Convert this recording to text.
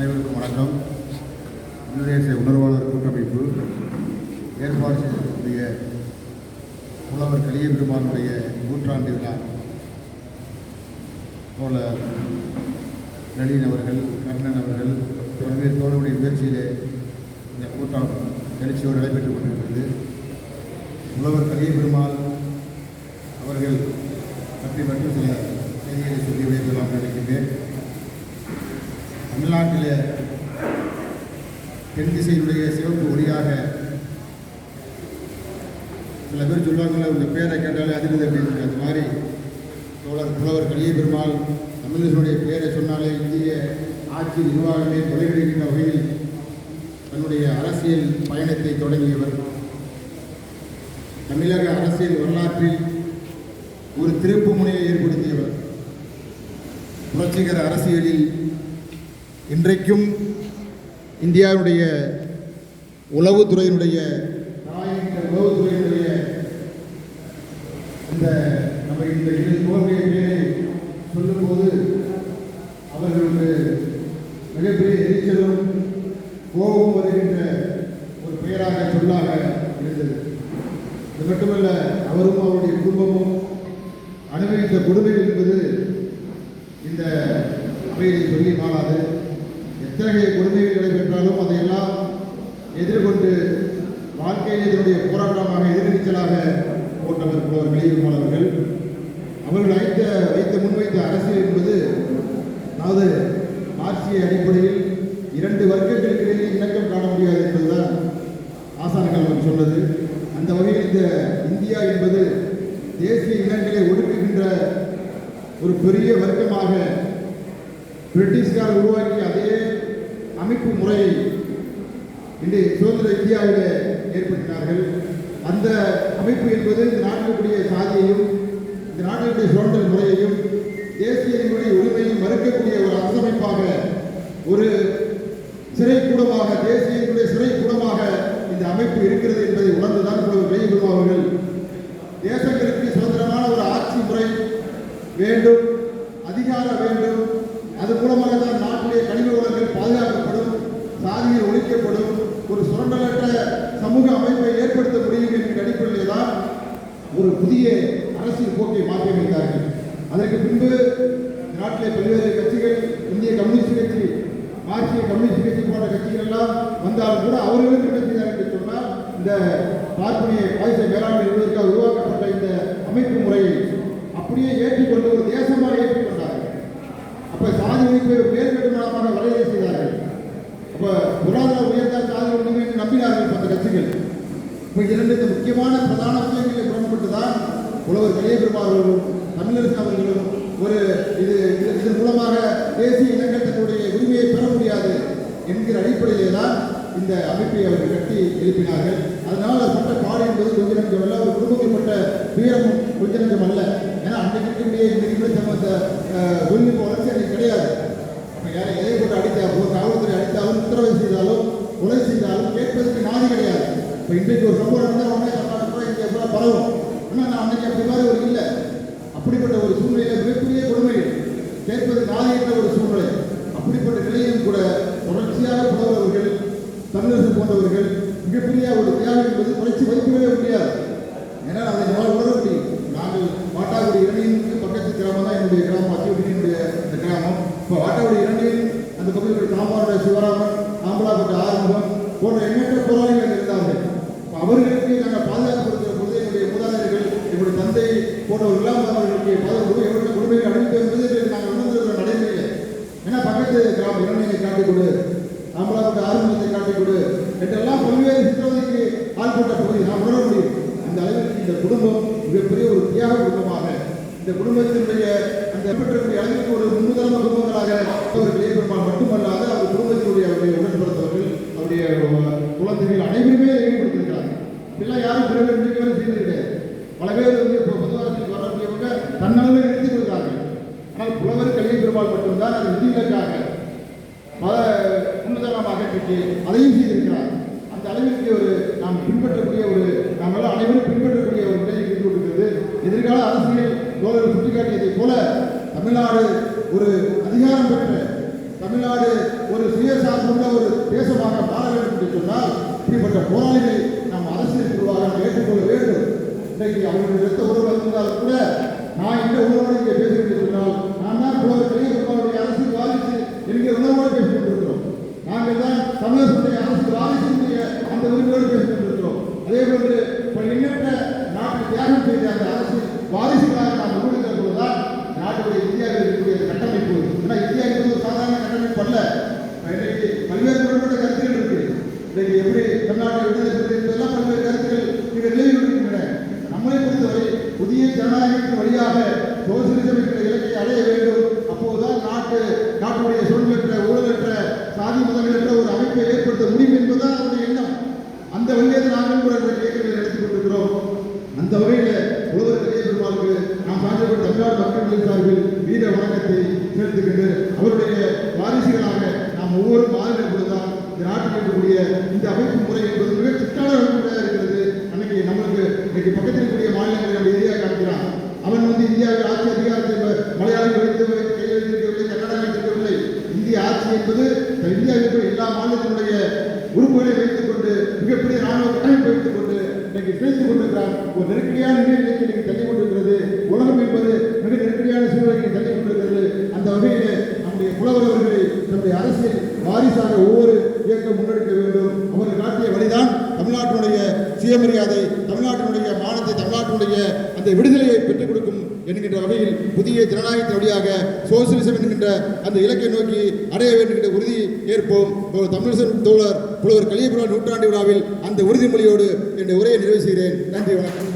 அனைவருக்கும் வணக்கம். இந்தோனேசிய உணர்வாளர் கூட்டமைப்பு ஏற்பாடு செய்யக்கூடிய புலவர் கலிய பெருமானுடைய நூற்றாண்டு விழா போல நளின் அவர்கள் கர்ணன் அவர்கள் பல்வேறு தோழருடைய முயற்சியிலே இந்த கூட்டம் எழுச்சியோடு நடைபெற்றுக் கொண்டிருக்கிறது. புலவர் கலிய பெருமாள் அவர்கள் பற்றி மட்டும் சில செய்திகளை சொல்லி வைக்கலாம் நினைக்கின்றேன். தமிழ்நாட்டிலே தென் திசையினுடைய சிவப்பு ஒளியாக சில பேர் சொல்லுவாங்கல்ல உங்கள் பேரை கேட்டாலே அதிர்ந்து அப்படின்னு அது மாதிரி. தோழர் புலவர் கலிய பெருமாள் தமிழர்களுடைய பெயரை சொன்னாலே இந்திய ஆட்சி நிர்வாகமே தொலைவிடுகின்ற வகையில் தன்னுடைய அரசியல் பயணத்தை தொடங்கியவர். தமிழக அரசியல் வரலாற்றில் ஒரு திருப்பு முனையை ஏற்படுத்தியவர். புரட்சிகர அரசியலில் இன்றைக்கும் இந்தியாவுடைய உளவுத்துறையினுடைய உளவுத்துறையினுடைய இந்த நம்ம இந்த இரு தோல்வியை பேரை சொல்லும்போது அவர்களுக்கு மிகப்பெரிய எரிச்சலும் கோபம் வருகின்ற ஒரு பெயராக சொல்லாக இருந்தது. இது மட்டுமல்ல அவரும் அவருடைய குடும்பமும் அனுபவித்த கொடுமைகள் என்பது இந்த அவையை சொல்லி மாறாது எத்தகைய கொடுமைகள் நடைபெற்றாலும் அதையெல்லாம் எதிர்கொண்டு வாழ்க்கையில் இதனுடைய போராட்டமாக எதிர்நீச்சலாக போட்டவர் புலவர் வெளியுமாள் அவர்கள் அவர்கள் வைத்த வைத்த முன்வைத்த அரசியல் என்பது அதாவது மார்க்சிய அடிப்படையில் இரண்டு வர்க்கங்களுக்கிடையே இணக்கம் காண முடியாது என்பதுதான் ஆசான்கள் அவர் சொன்னது. அந்த வகையில் இந்த இந்தியா என்பது தேசிய இனங்களை ஒடுக்குகின்ற ஒரு பெரிய வர்க்கமாக பிரிட்டிஷ்கார் உருவாக்கிய அதே அமைப்பு முறையை இன்று சுதந்திர இந்தியாவில் ஏற்படுத்தினார்கள். அந்த அமைப்பு என்பது இந்த நாட்டினுடைய சாதியையும் இந்த நாட்டினுடைய சுதந்திர முறையையும் தேசியங்களுடைய உரிமையும் மறுக்கக்கூடிய ஒரு அரசமைப்பாக ஒரு சிறை கூடமாக தேசியங்களுடைய சிறை கூடமாக இந்த அமைப்பு இருக்கிறது என்பதை உணர்ந்துதான் புலவர் வெளியுறவு அவர்கள் தேசங்களுக்கு சுதந்திரமான ஒரு ஆட்சி முறை வேண்டும் அதிகாரம் வேண்டும் அது மூலமாக தான் நாட்டுடைய கனிம வளங்கள் பாதுகாக்கப்படும் சாதியில் ஒழிக்கப்படும் ஒரு சுரண்டலற்ற சமூக அமைப்பை ஏற்படுத்த முடியும் என்கிற அடிப்படையிலே தான் ஒரு புதிய அரசியல் போக்கை மாற்றியமைத்தார்கள் அதற்கு பின்பு நாட்டிலே பல்வேறு கட்சிகள் இந்திய கம்யூனிஸ்ட் கட்சி மார்க்சிய கம்யூனிஸ்ட் கட்சி போன்ற கட்சிகள் எல்லாம் வந்தாலும் கூட அவர்களுக்கு என்ன செய்தார்கள் என்று சொன்னால் இந்த பார்ப்பனிய பாய்ச்ச மேலாண்மை என்பதற்காக உருவாக்கப்பட்ட இந்த அமைப்பு முறையை அப்படியே ஏற்றுக்கொண்டு ஒரு தேசமாக ஏற்றுக்கொண்டு அப்ப பேர் பேர் ஒரு வரையறை செய்தார்கள் அப்ப பொருளாதார உயர்ந்த சாதி ஒன்றுமே என்று நம்பினார்கள் பத்து கட்சிகள். இப்போ இரண்டு இந்த முக்கியமான பிரதான விஷயங்களை புறப்பட்டு தான் உலக கலிய பெருமாள் அவர்களும் தமிழரசு அவர்களும் ஒரு இது இதன் மூலமாக தேசிய இனங்கள் தன்னுடைய உரிமையை பெற முடியாது என்கிற அடிப்படையிலே தான் இந்த அமைப்பை அவர்கள் கட்டி எழுப்பினார்கள். அதனால் அது பட்ட பாடு என்பது கொஞ்ச நஞ்சம் அல்ல ஒரு குடும்பத்தில் பட்ட வீரமும் கொஞ்ச நஞ்சம் அல்ல. ஏன்னா அன்றைக்கு இன்றைக்கு கூட சமத்த வளர்ச்சி கிடையாது. அப்போ யாரை எதை போட்டு அடித்தா காவல்துறை அடித்தாலும் உத்தரவு செய்தாலும் கொலை செய்தாலும் கேட்பதற்கு நாதி கிடையாது. இப்போ இன்றைக்கு ஒரு சம்பவம் நடந்தால் உடனே தமிழ்நாடு கூட இங்கே பூரா பரவும். ஆனால் நான் அன்னைக்கு அப்படி மாதிரி ஒரு இல்லை. அப்படிப்பட்ட ஒரு சூழ்நிலையில் மிகப்பெரிய கொடுமைகள் கேட்பது நாதியற்ற ஒரு சூழ்நிலை. அப்படிப்பட்ட நிலையிலும் கூட தொடர்ச்சியாக புலவர்கள் தமிழரசு போன்றவர்கள் மிகப்பெரிய ஒரு தியாகம் என்பது குறைச்சி வை முடியாது ஏன்னா அதை நம்மால் உணர முடியும் நாங்கள் வாட்டாக்குடி இரண்டையும் பக்கத்து கிராமம் தான் என்னுடைய கிராமம் அத்தியுடைய இந்த கிராமம் இப்போ வாட்டாக்குடி இரண்டையும் அந்த பக்கத்தில் தாம்பாரோட சிவராமன் ஆம்பலாப்பட்ட ஆறுமுகம் போன்ற எண்ணற்ற போராளிகள் இருந்தார்கள். அவர்களுக்கு நாங்கள் பாதுகாப்பு கொடுக்கிற பொழுது என்னுடைய மூதாதையர்கள் என்னுடைய தந்தை போன்றவர்கள் எல்லாம் அவர்களுக்கு பாதுகாப்பு எவ்வளவு கொடுமைகள் அளித்து என்பது நாங்கள் உணர்ந்திருக்கிற நடைமுறையில். ஏன்னா பக்கத்து கிராமம் இரண்டையை காட்டிக் கொடு ஆம்பலாப்பட்ட ஆறுமுகத்தை காட்டிக் கொடு என்றெல்லாம் பல்வேறு சித்திரவதைக்கு ஆள்பட்ட பகுதி நாம் உணர முடியும். அந்த அளவிற்கு இந்த குடும்பம் மிகப்பெரிய ஒரு தியாக குடும்பமாக இந்த குடும்பத்தினுடைய அந்த பெற்றக்கூடிய அளவிற்கு ஒரு முன்னுதாரண குடும்பங்களாக அவர்கள் ஏற்பெருமாள் மட்டுமல்லாது அவருடைய குழந்தைகள் அனைவருமே ஈடுபடுத்திருக்கிறார்கள் இதெல்லாம் யாரும் பிறகு இன்றைக்கு வரை செய்தது கிடையாது. பல பேர் வந்து இப்போ பொதுவாரத்தில் வரக்கூடியவங்க தன்னளவில் நிறுத்திக் ஆனால் புலவர் கலிய பெருமாள் மட்டும்தான் அது நிதிகளுக்காக பல முன்னுதாரணமாக கட்டி அதையும் செய்திருக்கிறார். அந்த அளவிற்கு ஒரு நாம் பின்பற்றக்கூடிய ஒரு நாம் அனைவரும் பின்பற்றக்கூடிய ஒரு நிலையை இருந்து கொடுக்கிறது எதிர்கால அரசியல் தோழர் சுட்டிக்காட்டியதைப் போல தமிழ்நாடு ஒரு அதிகாரம் பெற்ற தமிழ்நாடு ஒரு சுயசார்புள்ள ஒரு தேசமாக மாற வேண்டும் என்று சொன்னால் இப்படிப்பட்ட போராளிகளை நாம் அரசியல் குழுவாக நாம் ஏற்றுக்கொள்ள வேண்டும். இன்றைக்கு அவர்கள் எடுத்த ஒருவர் இருந்தால் கூட நான் இந்த உணவோடு இங்கே பேசுகிறேன் சொன்னால் நான் தான் புலவர் பெரியவர்களுடைய அரசு வாரிசு என்கிற உணவோடு பேசிக் கொண்டிருக்கிறோம். நாங்கள் தான் தமிழர்களுடைய அரசு வாரிசுடைய அந்த உரிமையோடு பேசிக் கொண்டிருக்கிறோம். அதே போன்று இப்ப எண்ணற்ற நாட்டில் தியாகம் செய்த அந்த அரசு வாரிசு நாம் முன்னிறுத்த போதுதான் நாட்டுடைய இந்தியாவில் இருக்கக்கூடிய அந்த கட்டமைப்பு ஏன்னா இந்தியா என்பது ஒரு சாதாரண கட்டமைப்பு அல்ல இன்றைக்கு பல்வேறு முரண்பட்ட கருத்துகள் இருக்கு இன்றைக்கு எப்படி தமிழ்நாட்டை விடுதலை செய்வது என்பதெல்லாம் பல்வேறு கருத்துக்கள் இங்கே நிலவி வருகின்றன நம்மளை பொறுத்தவரை புதிய ஜனநாயகத்தின் வழியாக சோசியலிசம் என்ற இலக்கை அடைய வேண்டும் அப்போதுதான் நாட்டு நாட்டுடைய சுழலற்ற ஊழலற்ற சாதி மதங்களற்ற ஒரு அமைப்பை ஏற்படுத்த முடியும் என்பதுதான் அவருடைய எண்ணம் அந்த வழியை நாங்கள் கூட இந்த இயக்கங்களை நடத்தி கொண்டிருக்கிறோம் அந்த வகையில் உழவர் கலிய பெருமாளுக்கு நாம் சான்றப்பட்ட தமிழ்நாடு மக்கள் சார்பில் வீர வணக்கத்தை செலுத்துகின்ற வாரிசுகளாக நாம் ஒவ்வொரு மாநிலம் கொடுத்தால் இந்த நாட்டில் இருக்கக்கூடிய இந்த அமைப்பு முறை என்பது மிக சிக்கலான அமைப்புமுறையாக இருக்கிறது. அன்னைக்கு நம்மளுக்கு இன்னைக்கு பக்கத்தில் இருக்கக்கூடிய மாநிலங்களை நம்ம எதிரியாக காட்டுகிறான். அவன் வந்து இந்தியாவில் ஆட்சி அதிகாரத்தை மலையாளம் மலையாளி வைத்து கை வைத்திருக்கவில்லை கன்னடா வைத்திருக்கவில்லை இந்திய ஆட்சி என்பது இந்தியாவில் எல்லா மாநிலத்தினுடைய உறுப்புகளை வைத்துக் கொண்டு மிகப்பெரிய ராணுவ கட்டமைப்பு வைத்துக் கொண்டு இன்னைக்கு பேசிக் கொண்டிருக்கிறார் ஒரு நெருக்கடியான நிலையை இன்னைக்கு தள்ளி கொண்டிருக்கிறது. உலகம் என்பது மிக நெருக்கடியான சூழ்நிலையை தள்ளி கொண்டிருக்கிறது அந்த வகையிலே நம்முடைய புலவர் அவர்களை நம்முடைய அரசியல் வாரிசாக ஒவ்வொரு இயக்கம் முன்னெடுக்க வேண்டும் அவர்கள் காட்டிய வழிதான் தமிழ்நாட்டினுடைய சுயமரியாதை தமிழ்நாட்டினுடைய மானத்தை தமிழ்நாட்டினுடைய அந்த விடுதலையை பெற்றுக் கொடுக்கும் என்கின்ற வகையில் புதிய ஜனநாயகத்தின் வழியாக சோசியலிசம் என்கின்ற அந்த இலக்கை நோக்கி அடைய வேண்டும் உறுதி ஏற்போம். ஒரு தமிழிசன் தோழர் புலவர் கலியபுரா நூற்றாண்டு விழாவில் அந்த உறுதிமொழியோடு என்னுடைய உரையை நிறைவு செய்கிறேன். நன்றி வணக்கம்.